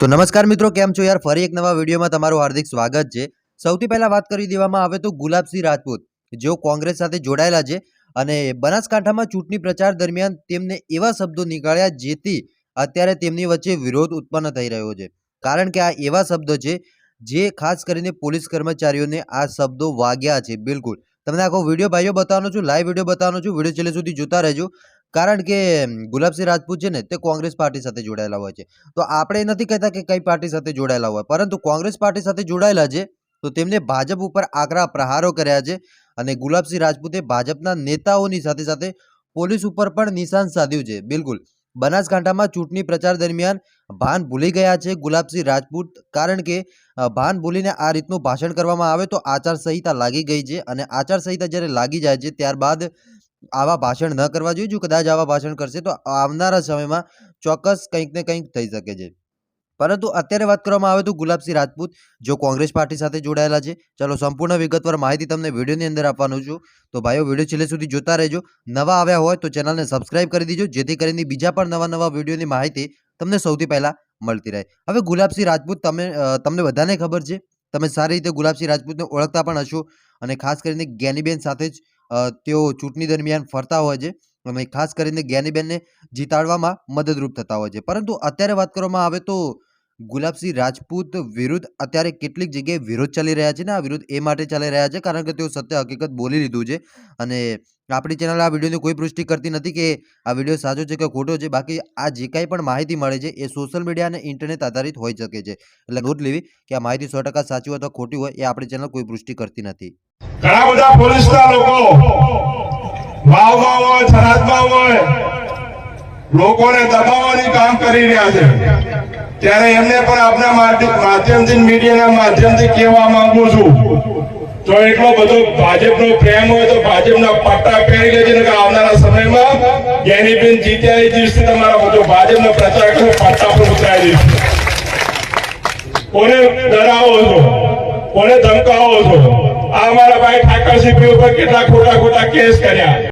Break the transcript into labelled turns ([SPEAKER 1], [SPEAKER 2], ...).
[SPEAKER 1] તો નમસ્કાર મિત્રો, કેમ છો યાર? ફરી એક નવા વિડીયોમાં તમારું હાર્દિક સ્વાગત છે. સૌથી પહેલા વાત કરી દેવામાં આવે તો ગુલાબસિંહ રાજપૂત, જેઓ કોંગ્રેસ સાથે જોડાયેલા છે અને બનાસકાંઠામાં ચૂંટણી પ્રચાર દરમિયાન તેમને એવા શબ્દો નીકળ્યા જેથી અત્યારે તેમની વચ્ચે વિરોધ ઉત્પન્ન થઈ રહ્યો છે. કારણ કે આ એવા શબ્દો છે જે ખાસ કરીને પોલીસ કર્મચારીઓને આ શબ્દો વાગ્યા છે. બિલકુલ. તમને આખો વીડિયો ભાઈઓ બતાવવાનો છું, લાઈવ વીડિયો બતાવવાનો છું. વીડિયો છેલ્લે સુધી જોતા રહેજો. કારણ કે ગુલાબસિંહ રાજપૂત છે ને, તે કોંગ્રેસ પાર્ટી સાથે જોડાયેલા હોય છે. તો આપણે નથી કહેતા કે કઈ પાર્ટી સાથે જોડાયેલા હોય, પરંતુ કોંગ્રેસ પાર્ટી સાથે જોડાયેલા છે, તો તેમને ભાજપ ઉપર આકરા પ્રહારો કર્યા છે અને ગુલાબસિંહ રાજપૂતે ભાજપના નેતાઓની સાથે સાથે પોલીસ ઉપર પણ નિશાન સાધ્યું છે. બિલકુલ. બનાસકાંઠામાં ચૂંટણી પ્રચાર દરમિયાન ભાન ભૂલી ગયા છે ગુલાબસિંહ રાજપૂત, કારણ કે ભાન ભૂલીને આ રીતનું ભાષણ કરવામાં આવે તો આચારસંહિતા લાગી ગઈ છે અને આચારસંહિતા જ્યારે લાગી જાય છે, ત્યારબાદ આવા ભાષણ ન કરવા જોઈએ જો કદાચ આવા ભાષણ કરશે તો આવનારા સમયમાં ચોક્કસ કંઈક ને કંઈક થઈ શકે છે. પરંતુ અત્યારે વાત કરવામાં આવે તો ગુલાબસિંહ રાજપૂત જો કોંગ્રેસ પાર્ટી સાથે જોડાયેલા છે, ચાલો સંપૂર્ણ વિગતવાર માહિતી તમને વિડીયોની અંદર આપવાનું છું. તો ભાઈઓ, વીડિયો છેલ્લે સુધી જોતા રહેજો. નવા આવ્યા હોય તો ચેનલને સબસ્ક્રાઇબ કરી દીજો, જેથી કરીને બીજા પણ નવા નવા વિડીયોની માહિતી તમને સૌથી પહેલાં મળતી રહે. હવે ગુલાબસિંહ રાજપૂત તમે તમને બધાને ખબર છે. તમે સારી રીતે ગુલાબસિંહ રાજપૂતને ઓળખતા પણ હશો અને ખાસ કરીને જ્ઞાનીબેન સાથે જ તેઓ ચૂંટણી દરમિયાન ફરતા હોય છે. અને ખાસ કરીને જ્ઞાનીબેનને જીતાડવામાં મદદરૂપ થતા હોય છે. પરંતુ અત્યારે વાત કરવામાં આવે તો ગુલાબસિંહ રાજપૂત વિરુદ્ધ અત્યારે કેટલીક જગ્યાએ વિરોધ ચાલી રહ્યા છે ને આ વિરોધ એ માટે ચાલી રહ્યા છે કારણ કે તેઓ સત્ય હકીકત બોલી લીધું છે. અને આપણી ચેનલ આ વિડીયોની કોઈ પુષ્ટિ કરતી નથી કે આ વીડિયો સાચો છે કે ખોટો છે. બાકી આ જે કાંઈ પણ માહિતી મળે છે એ સોશિયલ મીડિયા અને ઇન્ટરનેટ આધારિત હોઈ શકે છે. એટલે નોંધ લેવી કે આ માહિતી સો સાચી હોય અથવા ખોટી હોય એ આપણી ચેનલ કોઈ પુષ્ટિ કરતી નથી.
[SPEAKER 2] ઘણા બધા પોલીસના લોકો વાવમાં હોય થરાદમાં હોય લોકોને દબાવવાની કામ કરી રહ્યા છે. ત્યારે એમને પણ આપના માધ્યમથી, મીડિયાના માધ્યમથી કહેવા માંગુ છું. જો એટલો બધો ભાજપનો પ્રેમ હોય તો ભાજપના પટ્ટા પહેરી લેજે કે આવનારા સમયમાં જ્ઞાનીબેન જીત્યા એ દિવસે તમારા બધો ભાજપનો પ્રચાર પટ્ટા પર ઉતરાઈ દઈશું કોને ડરાવો છો? કોને ધમકાવો છો? આ અમારા ભાઈ ઠાકરસિંહ ઉપર કેટલા ખોટા ખોટા કેસ કર્યા?